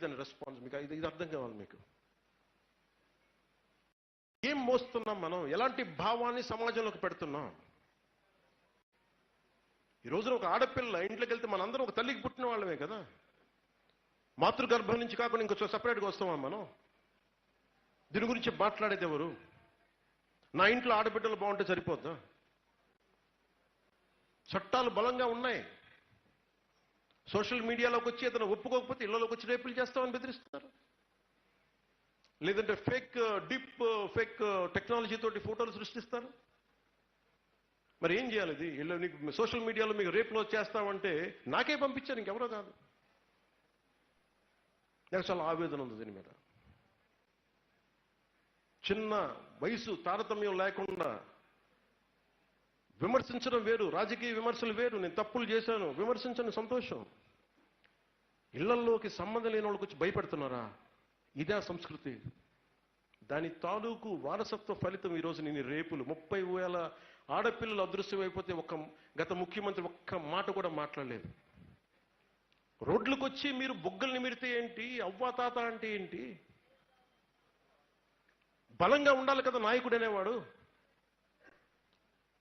దాని రెస్పాన్స్ మీకు ఇది ఇది అర్థం కావాలి మీకు. ఏం మోస్తున్నాం మనం? ఎలాంటి భావాన్ని సమాజంలోకి పెడుతున్నాం? ఈ రోజున ఒక ఆడపిల్ల ఇంట్లోకి వెళ్తే మనందరం ఒక తల్లికి పుట్టిన వాళ్ళమే కదా. మాతృగర్భం నుంచి కాకుండా ఇంకొక సపరేట్గా వస్తామా మనం? దీని గురించి మాట్లాడేది ఎవరు? నా ఇంట్లో ఆడబిడ్డలు బాగుంటే సరిపోద్దా? చట్టాలు బలంగా ఉన్నాయి. సోషల్ మీడియాలోకి వచ్చి అతను ఒప్పుకోకపోతే ఇళ్ళలోకి వచ్చి రేపులు చేస్తామని బెదిరిస్తున్నారు. లేదంటే ఫేక్ డీప్ ఫేక్ టెక్నాలజీ తోటి ఫోటోలు సృష్టిస్తారు. మరి ఏం చేయాలి ఇది? ఇల్లు నీకు సోషల్ మీడియాలో మీకు రేపులో చేస్తామంటే నాకే పంపించారు ఇంకెవరో కాదు. నాకు చాలా ఆవేదన ఉంది దీని మీద. చిన్న వయసు తారతమ్యం లేకుండా విమర్శించడం వేరు రాజకీయ విమర్శలు వేరు నేను తప్పులు చేశాను విమర్శించని సంతోషం. ఇళ్ళల్లోకి సంబంధం లేని వాళ్ళకి వచ్చి భయపెడుతున్నారా? ఇదే సంస్కృతి. దాని తాలూకు వారసత్వ ఫలితం ఈరోజు నేను రేపులు ముప్పై వేల ఆడపిల్లలు అదృశ్యమైపోతే ఒక గత ముఖ్యమంత్రి ఒక్క మాట కూడా మాట్లాడలేదు. రోడ్లకు వచ్చి మీరు బొగ్గలు నిమిరితే ఏంటి? అవ్వాతాత అంటే ఏంటి? బలంగా ఉండాలి కదా నాయకుడు అనేవాడు.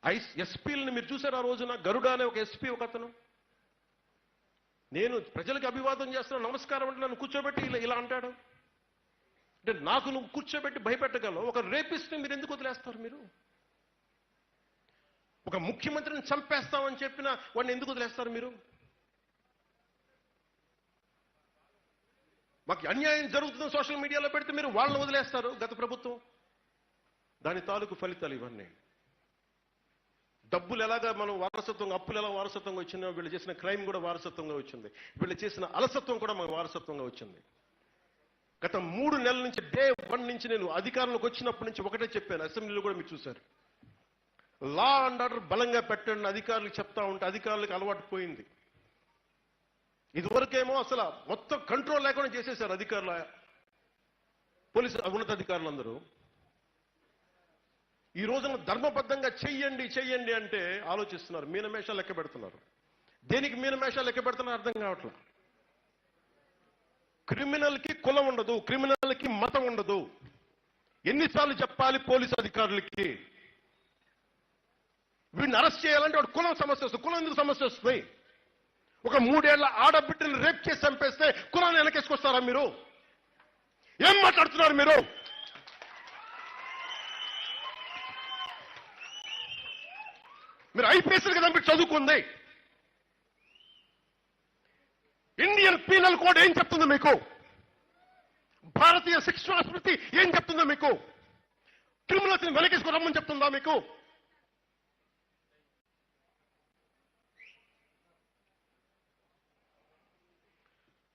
ఐస్ ఎస్పీలని మీరు చూశారు ఆ రోజున? గరుడ అనే ఒక ఎస్పీ ఒక అతను. నేను ప్రజలకు అభివాదం చేస్తున్నా నమస్కారం అంటే నన్ను కూర్చోబెట్టి ఇలా ఇలా అంటాడు. అంటే నాకు నువ్వు కూర్చోబెట్టి భయపెట్టగలవు. ఒక రేపిస్ట్ని మీరు ఎందుకు వదిలేస్తారు మీరు? ఒక ముఖ్యమంత్రిని చంపేస్తామని చెప్పిన వాడిని ఎందుకు వదిలేస్తారు మీరు? మాకు అన్యాయం జరుగుతుంది సోషల్ మీడియాలో పెడితే మీరు వాళ్ళని వదిలేస్తారు గత ప్రభుత్వం. దాని తాలూకు ఫలితాలు ఇవన్నీ. డబ్బులు ఎలాగా మనం వారసత్వంగా అప్పులు ఎలా వారసత్వంగా వచ్చిందో వీళ్ళు చేసిన క్రైమ్ కూడా వారసత్వంగా వచ్చింది. వీళ్ళు చేసిన అలసత్వం కూడా మనకు వారసత్వంగా వచ్చింది. గత మూడు నెలల నుంచి డే వన్ నుంచి నేను అధికారంలోకి వచ్చినప్పటి నుంచి ఒకటే చెప్పాను. అసెంబ్లీలో కూడా మీరు చూశారు. లా అండ్ ఆర్డర్ బలంగా పెట్టండి అధికారులకు చెప్తా ఉంటే అధికారులకు అలవాటు పోయింది. ఇదివరకేమో అసలు మొత్తం కంట్రోల్ లేకుండా చేసేశారు అధికారుల పోలీసు ఉన్నతాధికారులందరూ. ఈ రోజున ధర్మబద్ధంగా చెయ్యండి చెయ్యండి అంటే ఆలోచిస్తున్నారు. మీనమేషాలు లెక్క పెడుతున్నారు. దేనికి మీనమేషాలు లెక్క పెడుతున్నారు అర్థం కావట్లేదు క్రిమినల్కి కులం ఉండదు క్రిమినల్కి మతం ఉండదు. ఎన్నిసార్లు చెప్పాలి పోలీసు అధికారులకి? వీడిని అరెస్ట్ చేయాలంటే వాడు కులం సమస్య వస్తుంది. కులం ఎందుకు సమస్య వస్తుంది? ఒక మూడేళ్ళ ఆడబిడ్డని రేప్ చేసి చంపేస్తే కులాన్ని వెనకేసుకొస్తారా మీరు? ఏం మాట్లాడుతున్నారు మీరు? మీరు ఐపీఎస్ కదా మీరు చదువుకుంది. ఇండియన్ పీనల్ కోడ్ ఏం చెప్తుంది మీకు? భారతీయ శిక్షణ స్మృతి ఏం చెప్తుందో మీకు? క్రిమినల్స్ని వెనకేసుకు రమ్మని చెప్తుందా మీకు?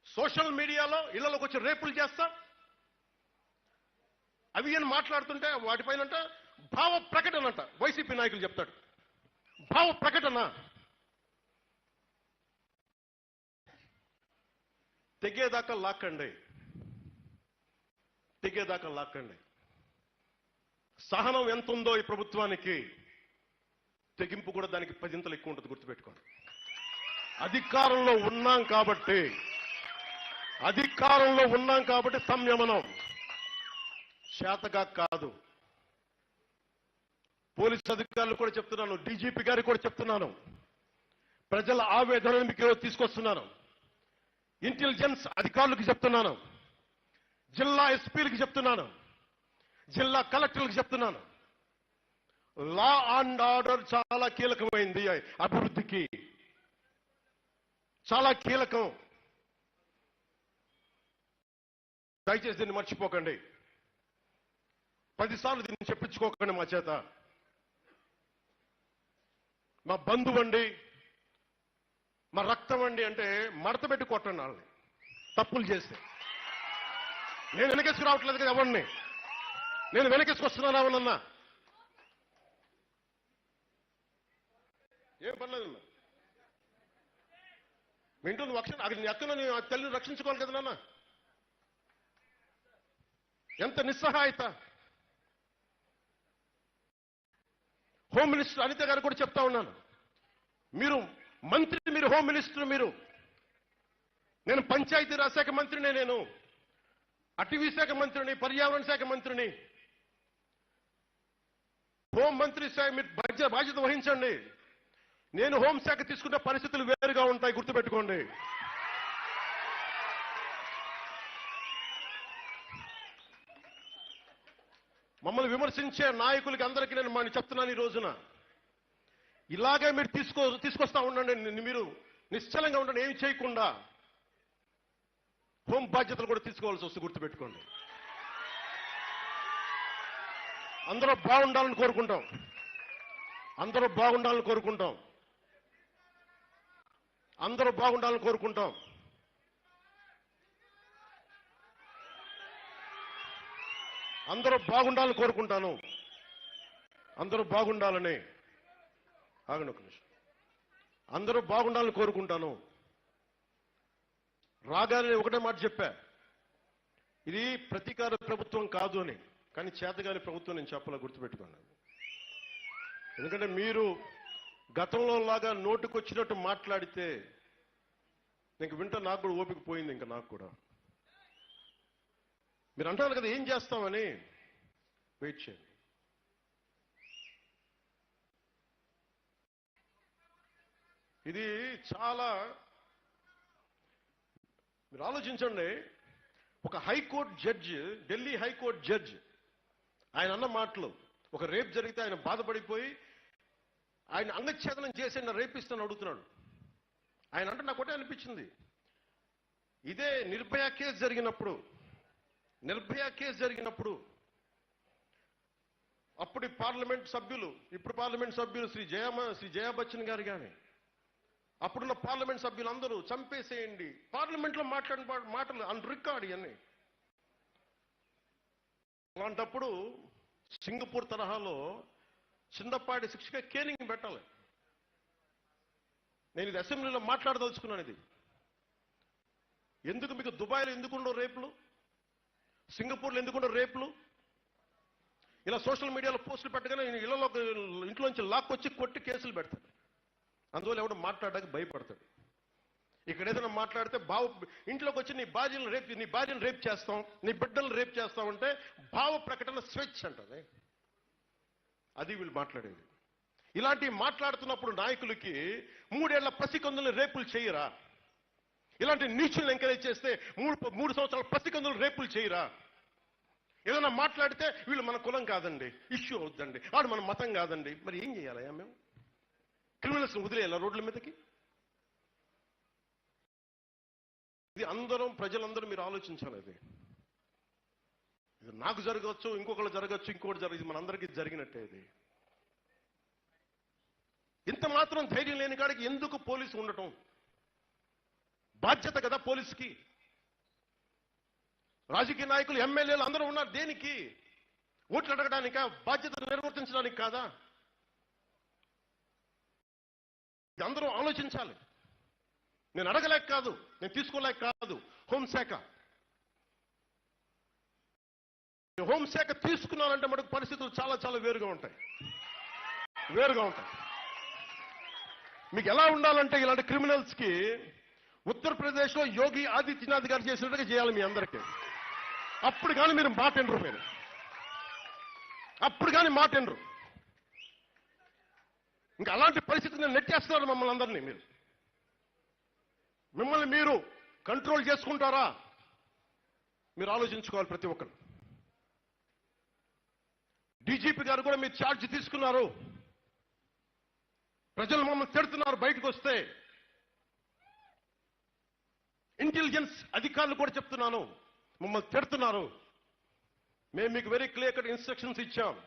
సోషల్ మీడియాలో ఇళ్ళలోకి వచ్చి రేపులు చేస్తా. అవి అని మాట్లాడుతుంటే వాటిపైనంట భావ ప్రకటన అంట. వైసీపీ నాయకులు చెప్తాడు భావ ప్రకటన. తెగేదాకా లాక్కండి. తెగేదాకా లాక్కండి. సహనం ఎంత ఉందో ఈ ప్రభుత్వానికి తెగింపు కూడా దానికి పదింతలు ఎక్కువ ఉంటుంది గుర్తుపెట్టుకోండి. అధికారంలో ఉన్నాం కాబట్టి అధికారంలో ఉన్నాం కాబట్టి సంయమనం. చేతగా కాదు. పోలీస్ అధికారులు కూడా చెప్తున్నాను డీజీపీ గారికి కూడా చెప్తున్నాను. ప్రజల ఆవేదనను మీకు ఈరోజు తీసుకొస్తున్నాను. ఇంటెలిజెన్స్ అధికారులకు చెప్తున్నాను. జిల్లా ఎస్పీలకు చెప్తున్నాను. జిల్లా కలెక్టర్లకు చెప్తున్నాను. లా అండ్ ఆర్డర్ చాలా కీలకమైంది అభివృద్ధికి. చాలా కీలకం. దయచేసి దీన్ని మర్చిపోకండి. పదిసార్లు దీన్ని చెప్పించుకోకండి మా చేత. మా బంధువండి మా రక్తం అండి అంటే మడత పెట్టి కొట్టండి వాళ్ళని. తప్పులు చేస్తే. నేను వెనకేసుకు రావట్లేదు కదా ఎవరిని? నేను వెనకేసుకొస్తున్నాను ఎవరన్నా? ఏం పర్లేదు మీ ఇంట్లో నువ్వు రక్షణ అది నీ అక్కను నీ తల్లిని రక్షించుకోవాలి కదా నాన్న. ఎంత నిస్సహాయత. హోమ్ మినిస్టర్ అనిత గారు కూడా చెప్తా ఉన్నాను. మీరు మంత్రి మీరు హోమ్ మినిస్టర్ మీరు. నేను పంచాయతీరాజ్ శాఖ మంత్రినే నేను. అటవీ శాఖ మంత్రిని పర్యావరణ శాఖ మంత్రిని. హోం మంత్రి శాఖ మీరు బాధ్యత బాధ్యత వహించండి. నేను హోంశాఖ తీసుకున్న పరిస్థితులు వేరుగా ఉంటాయి గుర్తుపెట్టుకోండి. మమ్మల్ని విమర్శించే నాయకులకి అందరికీ నేను మనం చెప్తున్నాను ఈ రోజున. ఇలాగే మీరు తీసుకో తీసుకొస్తా ఉండండి. మీరు నిశ్చలంగా ఉండండి. ఏమి చేయకుండా హోం బాధ్యతలు కూడా తీసుకోవాల్సి వస్తుంది గుర్తుపెట్టుకోండి. అందరూ బాగుండాలని కోరుకుంటాం. అందరూ బాగుండాలని కోరుకుంటాం. అందరూ బాగుండాలని కోరుకుంటాం. అందరూ బాగుండాలని కోరుకుంటాను. అందరూ బాగుండాలని ఆగండి ఒక నిమిషం. అందరూ బాగుండాలని కోరుకుంటాను. రాగానే ఒకటే మాట చెప్పా. ఇది ప్రతీకార ప్రభుత్వం కాదు అని కానీ చేతగాని ప్రభుత్వం నేను చెప్పాల గుర్తుపెట్టుకున్నాను ఎందుకంటే మీరు గతంలో లాగా నోటుకొచ్చినట్టు మాట్లాడితే ఇంక వింట నాకు కూడా ఓపిక పోయింది ఇంకా నాకు కూడా. మీరు అంటారు కదా ఏం చేస్తామని? వెయిట్ చేయండి. ఇది చాలా మీరు ఆలోచించండి ఒక high court judge Delhi high court judge ఆయన అన్న మాటలు ఒక రేప్ జరిగితే ఆయన బాధపడిపోయి ఆయన అంగచ్ఛేదనం చేసి నా రేపిస్తాను అడుగుతున్నాడు. ఆయన అంటే నాకు ఒకటే అనిపించింది. ఇదే నిర్భయ కేసు జరిగినప్పుడు నిర్భయ కేసు జరిగినప్పుడు అప్పటి పార్లమెంట్ సభ్యులు ఇప్పుడు పార్లమెంట్ సభ్యులు శ్రీ జయమ శ్రీ జయా బచ్చన్ గారు కానీ అప్పుడున్న పార్లమెంట్ సభ్యులందరూ చంపేసేయండి. పార్లమెంట్లో మాట్లాడిన మాటలు అన్ రికార్డ్ ఇవన్నీ అలాంటప్పుడు సింగపూర్ తరహాలో చిన్నపాటి శిక్షగా కేనింగ్ పెట్టాలి. నేను ఇది అసెంబ్లీలో మాట్లాడదలుచుకున్నాను ఇది. ఎందుకు మీకు దుబాయ్లో ఎందుకుండో రేపులు? సింగపూర్లో ఎందుకుండో రేపులు? ఇలా సోషల్ మీడియాలో పోస్టులు పెట్టగానే ఇళ్ళలో ఇంట్లోంచి లాక్కొచ్చి కొట్టి కేసులు పెడతాడు అందువల్ల ఎవడు మాట్లాడడానికి భయపడతాడు. ఇక్కడ ఏదైనా మాట్లాడితే భావ ఇంట్లోకి వచ్చి నీ భార్యను రేప్ నీ భార్యను రేప్ చేస్తాం నీ బిడ్డలు రేప్ చేస్తాం అంటే భావ ప్రకటన స్వేచ్ఛ అంటది. అది వీళ్ళు మాట్లాడేది. ఇలాంటి మాట్లాడుతున్నప్పుడు నాయకులకి మూడేళ్ళ పసికందులు రేపులు చేయరా? ఇలాంటి నీచులను ఎంకరేజ్ చేస్తే మూడు మూడు సంవత్సరాల పసికందులు రేపులు చేయరా? ఏదైనా మాట్లాడితే వీళ్ళు మన కులం కాదండి ఇష్యూ అవుద్దండి వాడు మన మతం కాదండి. మరి ఏం చేయాలయ్యా మేము? క్రిమినల్స్ వదిలేయాలా రోడ్ల మీదకి? ఇది అందరం ప్రజలందరూ మీరు ఆలోచించాలి అది. ఇది నాకు జరగవచ్చు ఇంకొకరు జరగచ్చు ఇంకొకటి జరగదు మనందరికీ జరిగినట్టే ఇది. ఇంత మాత్రం ధైర్యం లేని కాడికి ఎందుకు పోలీసు ఉండటం? బాధ్యత కదా పోలీసుకి. రాజకీయ నాయకులు ఎమ్మెల్యేలు అందరూ ఉన్నారు. దేనికి? ఓట్లు అడగడానిక? బాధ్యత నిర్వర్తించడానికి కాదా? అందరూ ఆలోచించాలి. నేను అడగలేక కాదు నేను తీసుకోలేక కాదు. హోంశాఖ హోంశాఖ తీసుకున్నానంటే మనకు పరిస్థితులు చాలా చాలా వేరుగా ఉంటాయి. వేరుగా ఉంటాయి. మీకు ఎలా ఉండాలంటే ఇలాంటి క్రిమినల్స్ కి ఉత్తరప్రదేశ్లో యోగి ఆదిత్యనాథ్ గారు చేసినట్టుగా చేయాలి మీ అందరికీ. అప్పుడు కానీ మీరు మాట మీరు. అప్పుడు కానీ మాట వినరు ఇంకా అలాంటి పరిస్థితిని నెట్టేస్తున్నారు మమ్మల్ని అందరినీ మీరు. మిమ్మల్ని మీరు కంట్రోల్ చేసుకుంటారా? మీరు ఆలోచించుకోవాలి ప్రతి ఒక్కరు. డీజీపీ గారు కూడా మీరు ఛార్జ్ తీసుకున్నారు. ప్రజలు మమ్మల్ని తిడుతున్నారు బయటకు వస్తే. ఇంటెలిజెన్స్ అధికారులు కూడా చెప్తున్నాను. మమ్మల్ని తిడుతున్నారు. మేము మీకు వెరీ క్లియర్ కట్ ఇన్స్ట్రక్షన్స్ ఇచ్చాం.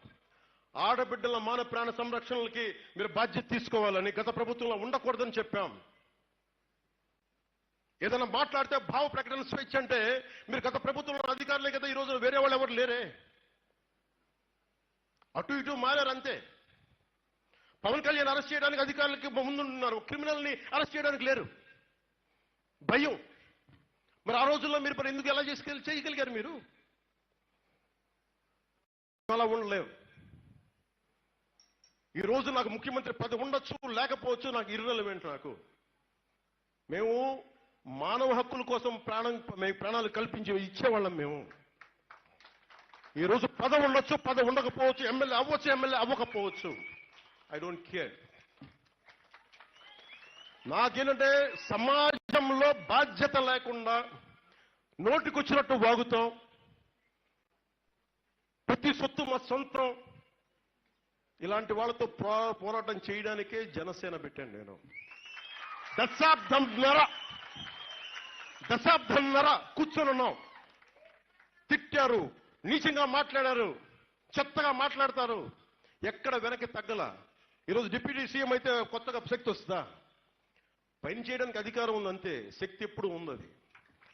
ఆడబిడ్డల మాన ప్రాణ సంరక్షణలకి మీరు బాధ్యత తీసుకోవాలని గత ప్రభుత్వంలో ఉండకూడదని చెప్పాం. ఏదైనా మాట్లాడితే భావ ప్రకటన స్వేచ్ఛ అంటే మీరు గత ప్రభుత్వంలో అధికారులే కదా ఈ వేరే వాళ్ళు ఎవరు లేరే? అటు ఇటు మారారు అంతే. పవన్ కళ్యాణ్ అరెస్ట్ చేయడానికి అధికారులకి ముందున్నారు క్రిమినల్ని అరెస్ట్ చేయడానికి లేరు. భయం. మరి ఆ రోజుల్లో మీరు మరి ఎందుకు ఎలా చేసుకెళ్ళి చేయగలిగారు మీరు? అలా ఉండలేవు. ఈ రోజు నాకు ముఖ్యమంత్రి పదవి ఉండొచ్చు లేకపోవచ్చు నాకు ఇర్రెలవెంట్ నాకు. మేము మానవ హక్కుల కోసం ప్రాణం మేము ప్రాణాలు కల్పించి ఇచ్చేవాళ్ళం మేము. ఈ రోజు పదవి ఉండొచ్చు పదవి ఉండకపోవచ్చు ఎమ్మెల్యే అవ్వచ్చు ఎమ్మెల్యే అవ్వకపోవచ్చు. ఐ డోంట్ కేర్ నాకేంటంటే సమాజంలో బాధ్యత లేకుండా నోటికొచ్చినట్టు వాగుతాం. ప్రతి సొత్తు మా సొంతం. ఇలాంటి వాళ్ళతో పోరాటం చేయడానికే జనసేన పెట్టాను నేను. దశాబ్దంన్నర దశాబ్దంన్నర కూర్చొని ఉన్నాం. తిట్టారు నీచంగా మాట్లాడారు చెత్తగా మాట్లాడతారు. ఎక్కడ వెనక్కి తగ్గల. ఈరోజు డిప్యూటీ సీఎం అయితే కొత్తగా శక్తి వస్తుందా? పని చేయడానికి అధికారం ఉంది అంతే శక్తి ఎప్పుడు ఉంది అది?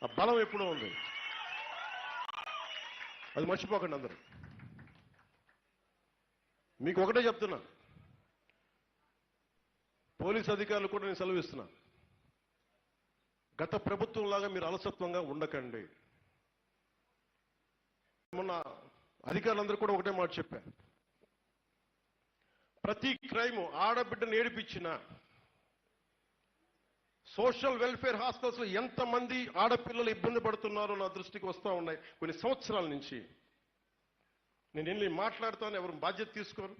ఆ బలం ఎప్పుడూ ఉంది. అది మర్చిపోకండి అందరూ. మీకు ఒకటే చెప్తున్నా. పోలీస్ అధికారులు కూడా నేను సెలవిస్తున్నా గత ప్రభుత్వం లాగా మీరు అలసత్వంగా ఉండకండి. మొన్న అధికారులందరూ కూడా ఒకటే మాట చెప్పారు. ప్రతి క్రైమ్ ఆడబిడ్డను ఏడిపించినా సోషల్ వెల్ఫేర్ హాస్టల్స్లో ఎంతమంది ఆడపిల్లలు ఇబ్బంది పడుతున్నారో నా దృష్టికి వస్తూ ఉన్నాయి. కొన్ని సంవత్సరాల నుంచి. నేను వెళ్ళి మాట్లాడతాను ఎవరు బాధ్యత తీసుకోరు.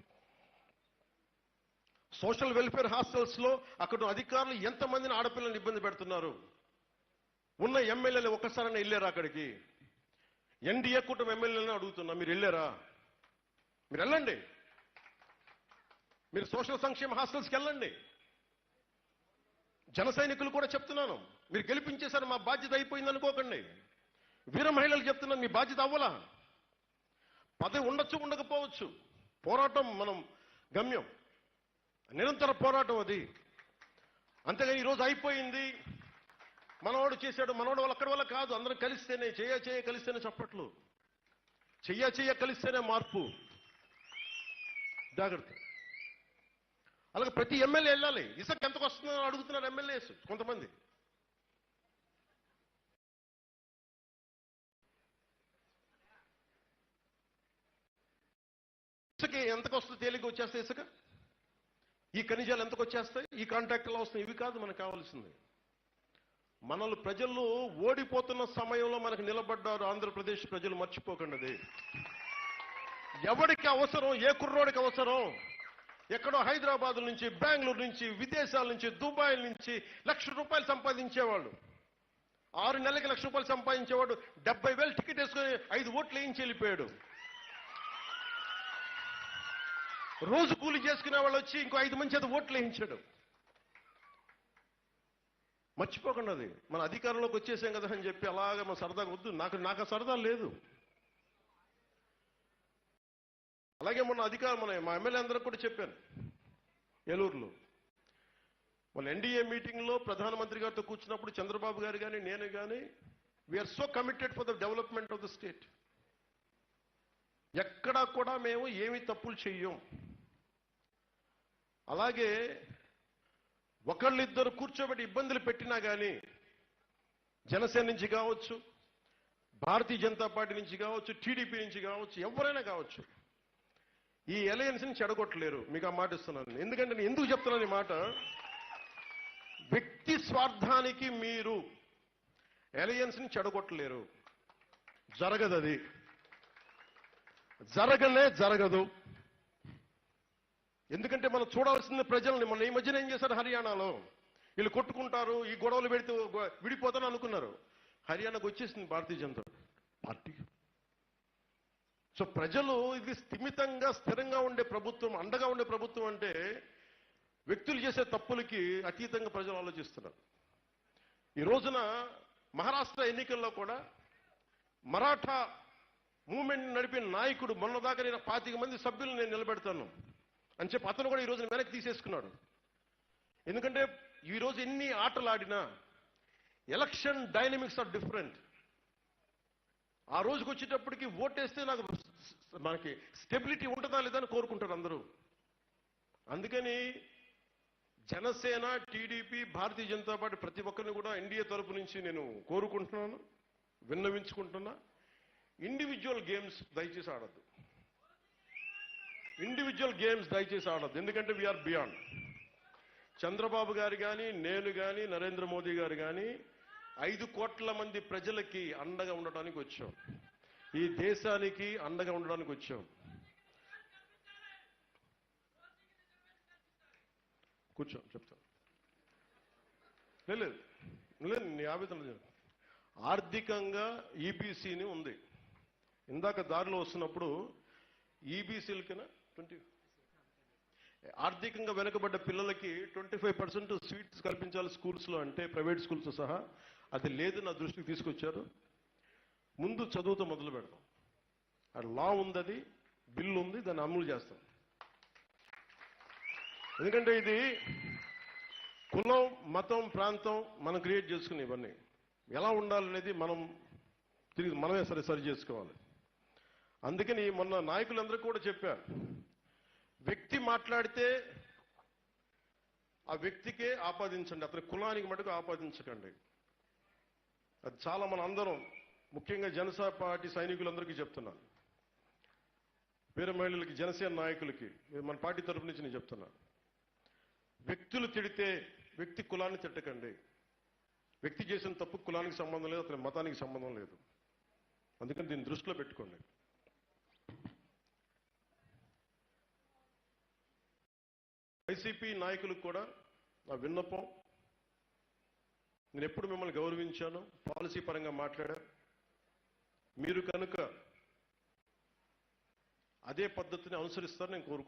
సోషల్ వెల్ఫేర్ హాస్టల్స్లో అక్కడ అధికారులు ఎంతమందిని ఆడపిల్లలను ఇబ్బంది పెడుతున్నారు? ఉన్న ఎమ్మెల్యేలు ఒక్కసారైనా వెళ్ళారా అక్కడికి? ఎన్డీఏ కుటుంబ ఎమ్మెల్యేలను అడుగుతున్నా. మీరు వెళ్ళారా? మీరు వెళ్ళండి. మీరు సోషల్ సంక్షేమ హాస్టల్స్కి వెళ్ళండి. జన సైనికులు కూడా చెప్తున్నాను. మీరు గెలిపించేశారు మా బాధ్యత అయిపోయింది అనుకోకండి. వీర మహిళలు చెప్తున్నాను మీ బాధ్యత అవ్వలా? పదవి ఉండొచ్చు ఉండకపోవచ్చు. పోరాటం మనం గమ్యం. నిరంతర పోరాటం అది. అంతేగాని ఈరోజు అయిపోయింది. మనవాడు చేశాడు మనవాడు వాళ్ళు అక్కడి వల్ల కాదు. అందరం కలిస్తేనే చేయ చేయ కలిస్తేనే చప్పట్లు. చెయ్య చెయ్య కలిస్తేనే మార్పు. జాగ్రత్త. అలాగే ప్రతి ఎమ్మెల్యే వెళ్ళాలి. ఇసుక ఎంతకు వస్తుందో అడుగుతున్నారు ఎమ్మెల్యేస్ కొంతమంది. ఇసుక ఎంతకు వస్తుంది తేలిక వచ్చేస్తాయి ఇసుక? ఈ ఖనిజాలు ఎంతకు వచ్చేస్తాయి ఈ కాంట్రాక్టులు వస్తాయి ఇవి కాదు మనకు కావాల్సింది. మనల్ని ప్రజల్లో ఓడిపోతున్న సమయంలో మనకు నిలబడ్డారు ఆంధ్రప్రదేశ్ ప్రజలు మర్చిపోకండి ఎవడికి అవసరం? ఏ కుర్రోడికి అవసరం? ఎక్కడో హైదరాబాద్ నుంచి బెంగళూరు నుంచి విదేశాల నుంచి దుబాయ్ నుంచి లక్ష రూపాయలు సంపాదించేవాళ్ళు. ఆరు నెలలకి లక్ష రూపాయలు సంపాదించేవాడు. డెబ్బై వేలు టికెట్ వేసుకొని ఐదు ఓట్లు వేయించి వెళ్ళిపోయాడు. రోజు కూలి చేసుకునే వాళ్ళు వచ్చి ఇంకో ఐదు మంది చేత ఓట్లు వేయించాడు. మర్చిపోకండి అది. మన అధికారంలోకి వచ్చేసాం కదా అని చెప్పి అలాగే మన సరదాగా వద్దు. నాకు నాకు సరదా లేదు. అలాగే మొన్న అధికారం మన మా ఎమ్మెల్యే అందరికి కూడా చెప్పాను. ఏలూరులో. మన ఎన్డీఏ మీటింగ్లో ప్రధానమంత్రి గారితో కూర్చున్నప్పుడు చంద్రబాబు గారు కానీ నేను కానీ we are so committed for the development of the state ఎక్కడా కూడా మేము ఏమి తప్పులు చెయ్యం. అలాగే ఒకళ్ళిద్దరు కూర్చోబెట్టి ఇబ్బందులు పెట్టినా కానీ జనసేన నుంచి కావచ్చు భారతీయ జనతా పార్టీ నుంచి కావచ్చు టీడీపీ నుంచి కావచ్చు ఎవరైనా కావచ్చు ఈ అలయన్స్ని చెడగొట్టలేరు. మీకు ఆ మాట ఇస్తున్నాను ఎందుకంటే నేను ఎందుకు చెప్తున్నాను ఈ మాట? వ్యక్తి స్వార్థానికి మీరు అలయన్స్ని చెడగొట్టలేరు. జరగదు అది. జరగనే జరగదు. ఎందుకంటే మనం చూడాల్సిన ప్రజల్ని మన ఈ మధ్యన ఏం చేశారు హర్యానాలో? వీళ్ళు కొట్టుకుంటారు ఈ గొడవలు పెడితే విడిపోతాను అనుకున్నారు. హర్యానాకు వచ్చేసింది భారతీయ జనతా పార్టీ. సో ప్రజలు ఇది స్థిమితంగా స్థిరంగా ఉండే ప్రభుత్వం అండగా ఉండే ప్రభుత్వం అంటే వ్యక్తులు చేసే తప్పులకి అతీతంగా ప్రజలు ఆలోచిస్తున్నారు. ఈ రోజున మహారాష్ట్ర ఎన్నికల్లో కూడా మరాఠా మూమెంట్ నడిపిన నాయకుడు మొన్నదాకా నేను పాతిక మంది సభ్యులు నేను నిలబెడతాను అని చెప్పి అతను కూడా ఈ వెనక్కి తీసేసుకున్నాడు. ఎందుకంటే ఈ రోజు ఎన్ని ఆటలు ఆడినా ఎలక్షన్ డైనమిక్స్ ఆర్ డిఫరెంట్. ఆ రోజుకి వచ్చేటప్పటికి ఓటేస్తే నాకు మనకి స్టెబిలిటీ ఉంటుందా లేదా అని కోరుకుంటారు అందరూ. అందుకని జనసేన టీడీపీ భారతీయ జనతా పార్టీ ప్రతి ఒక్కరిని కూడా ఎన్డీఏ తరపు నుంచి నేను కోరుకుంటున్నాను విన్నవించుకుంటున్నా. ఇండివిజువల్ గేమ్స్ దయచేసి ఆడద్దు. ఇండివిజువల్ గేమ్స్ దయచేసి ఆడద్దు. ఎందుకంటే వీఆర్ బియాండ్ చంద్రబాబు గారు కానీ నేను కానీ నరేంద్ర మోదీ గారు కానీ ఐదు కోట్ల మంది ప్రజలకి అండగా ఉండటానికి వచ్చాం. ఈ దేశానికి అండగా ఉండడానికి వచ్చాం. కూర్చో చెప్తాను లేదు లేదు నీ ఆవేదన లేదు. ఆర్థికంగా ఈబీసీని ఉంది. ఇందాక దారిలో వస్తున్నప్పుడు ఈబీసీలకినా ట్వంటీ ఆర్థికంగా వెనుకబడ్డ పిల్లలకి ట్వంటీ ఫైవ్ పర్సెంట్ సీట్స్ కల్పించాలి స్కూల్స్లో అంటే ప్రైవేట్ స్కూల్స్ సహా. అది లేదు నా దృష్టికి తీసుకొచ్చారు. ముందు చదువుతో మొదలు పెడతాం. అది లా ఉంది అది బిల్లు ఉంది దాన్ని అమలు చేస్తాం. ఎందుకంటే ఇది కులం మతం ప్రాంతం మనం క్రియేట్ చేసుకునే ఇవన్నీ. ఎలా ఉండాలనేది మనం తిరిగి మనమే సరి సరి చేసుకోవాలి. అందుకని మొన్న నాయకులందరూ కూడా చెప్పారు వ్యక్తి మాట్లాడితే ఆ వ్యక్తికే ఆపాదించండి అతని కులానికి మటుకు ఆపాదించకండి. అది చాలా మన అందరం ముఖ్యంగా జనసేన పార్టీ సైనికులందరికీ చెప్తున్నాను వీర మహిళలకి జనసేన నాయకులకి మన పార్టీ తరపు నుంచి నేను చెప్తున్నాను వ్యక్తులు తిడితే వ్యక్తి కులాన్ని తిట్టకండి. వ్యక్తి చేసిన తప్పు కులానికి సంబంధం లేదు అతని మతానికి సంబంధం లేదు. అందుకని దీన్ని దృష్టిలో పెట్టుకోండి. వైసీపీ నాయకులకు కూడా నా విన్నపం నేను ఎప్పుడు మిమ్మల్ని గౌరవించాను పాలసీ పరంగా మాట్లాడా మీరు కనుక అదే పద్ధతిని అనుసరిస్తారని నేను కోరుకుంటున్నాను.